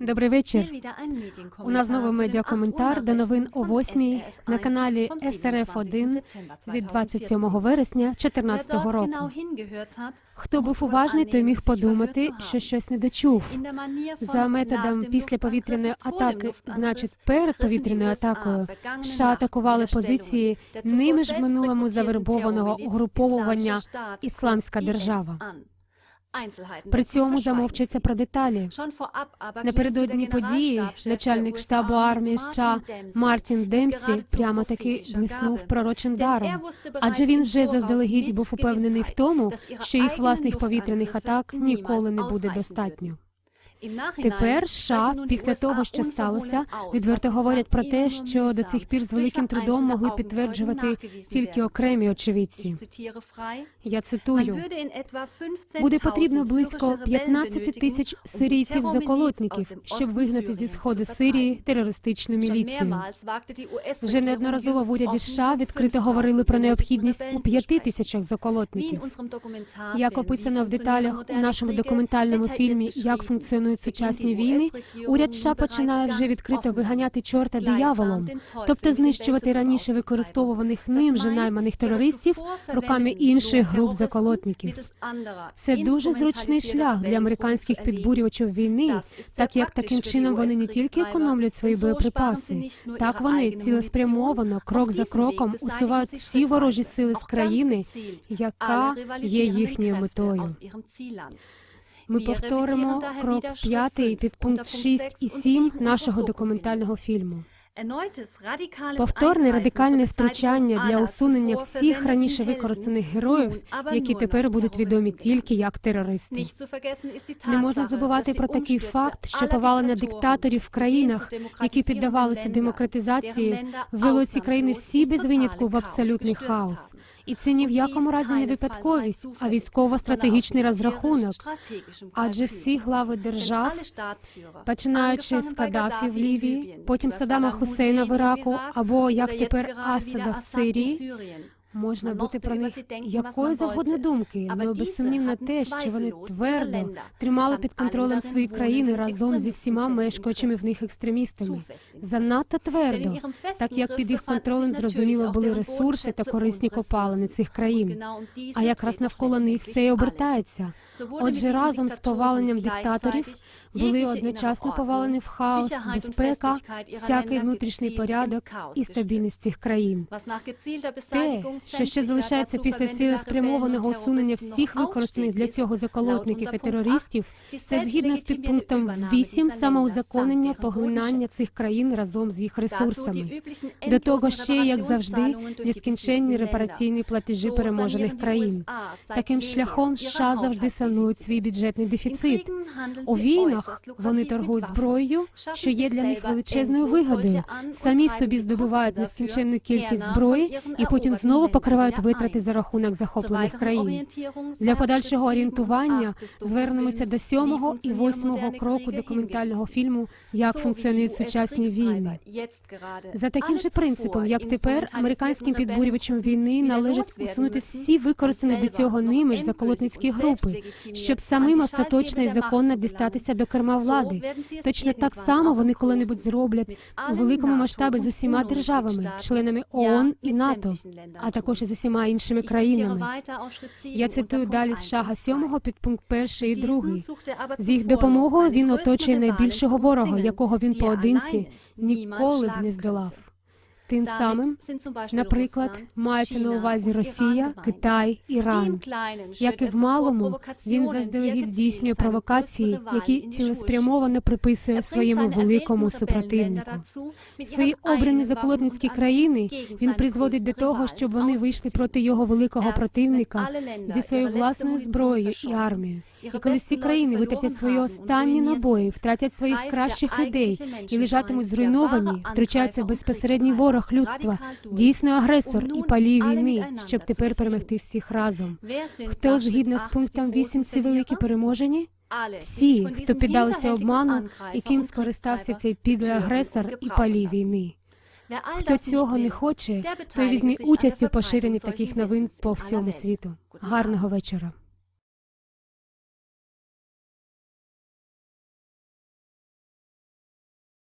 Добрий вечір. У нас знову медіакоментар до новин о 8 на каналі СРФ 1 від 27 вересня 2014 року. Хто був уважний, той міг подумати, що щось не дочув. За методом післяповітряної атаки, значить перед повітряною атакою, США атакували позиції ними ж в минулому завербованого угруповування Ісламська держава. При цьому замовчується про деталі. Напередодні події начальник штабу армії США Мартін Демсі прямо таки блиснув пророчим даром, адже він вже заздалегідь був упевнений в тому, що їх власних повітряних атак ніколи не буде достатньо. Тепер США, після того, що сталося, відверто говорять про те, що до цих пір з великим трудом могли підтверджувати тільки окремі очевидці. Я цитую, буде потрібно близько 15 тисяч сирійців-заколотників, щоб вигнати зі сходу Сирії терористичну міліцію. Вже неодноразово в уряді США відкрито говорили про необхідність у п'яти тисячах заколотників. Як описано в деталях у нашому документальному фільмі Як функціонують сучасні війни, уряд США починає вже відкрито виганяти чорта дияволом, тобто знищувати раніше використовуваних ним же найманих терористів руками інших груп заколотників. Це дуже зручний шлях для американських підбурювачів війни, так як таким чином вони не тільки економлять свої боєприпаси, так вони цілеспрямовано, крок за кроком усувають всі ворожі сили з країни, яка є їхньою метою. Ми повторимо крок п'ятий під пункт 6 і 7 нашого документального фільму. Повторне радикальне втручання для усунення всіх раніше використаних героїв, які тепер будуть відомі тільки як терористи. Не можна забувати про такий факт, що повалення диктаторів в країнах, які піддавалися демократизації, ввело ці країни всі без винятку в абсолютний хаос. І це ні в якому разі не випадковість, а військово-стратегічний розрахунок. Адже всі глави держав, починаючи з Каддафі в Лівії, потім Саддама Хусейна в Іраку, або як тепер Асада в Сирії, Можна бути про них якої завгодно думки, але безсумнівно те, що вони твердо тримали під контролем свої країни разом зі всіма мешкаючими в них екстремістами. Занадто твердо, так як під їх контролем зрозуміло були ресурси та корисні копалини цих країн. А якраз навколо них все й обертається. Отже, разом з поваленням диктаторів були одночасно повалені в хаос, безпека, всякий внутрішній порядок і стабільність цих країн. Те, що ще залишається після цілеспрямованого усунення всіх використаних для цього заколотників і терористів, це згідно з підпунктом 8 самоузаконення поглинання цих країн разом з їх ресурсами. До того ще, як завжди, нескінченні репараційні платежі переможених країн. Таким шляхом США завжди санують свій бюджетний дефіцит. У війнах вони торгують зброєю, що є для них величезною вигодою. Самі собі здобувають нескінченну кількість зброї і потім знову покривають витрати за рахунок захоплених країн. Для подальшого орієнтування звернемося до сьомого і восьмого кроку документального фільму Як функціонують сучасні війни. За таким же принципом, як тепер американським підбурювачам війни належить усунути всі використані до цього ними ж заколотницькі групи, щоб самим остаточно і законно дістатися до керма влади. Точно так само вони коли-небудь зроблять у великому масштабі з усіма державами, членами ООН і НАТО, а також і з усіма іншими країнами. Я цитую далі з шага сьомого під пункт перший і другий. З їх допомогою він оточує найбільшого ворога, якого він поодинці ніколи б не здолав. Тим самим, наприклад, мається на увазі Росія, Китай, Іран. Як і в малому, він заздалегідь здійснює провокації, які цілеспрямовано приписує своєму великому супротивнику. Свої обрані заколотницькі країни він призводить до того, щоб вони вийшли проти його великого противника зі своєю власною зброєю і армією. І коли ці країни витратять свої останні набої, втратять своїх кращих людей і лежатимуть зруйновані, втручається безпосередній ворог людства, дійсний агресор і палій війни, щоб тепер перемогти всіх разом. Хто згідно з пунктом 8 ці великі переможені? Всі, хто піддалися обману, яким скористався цей підлий агресор і палій війни. Хто цього не хоче, той візьме участь у поширенні таких новин по всьому світу. Гарного вечора.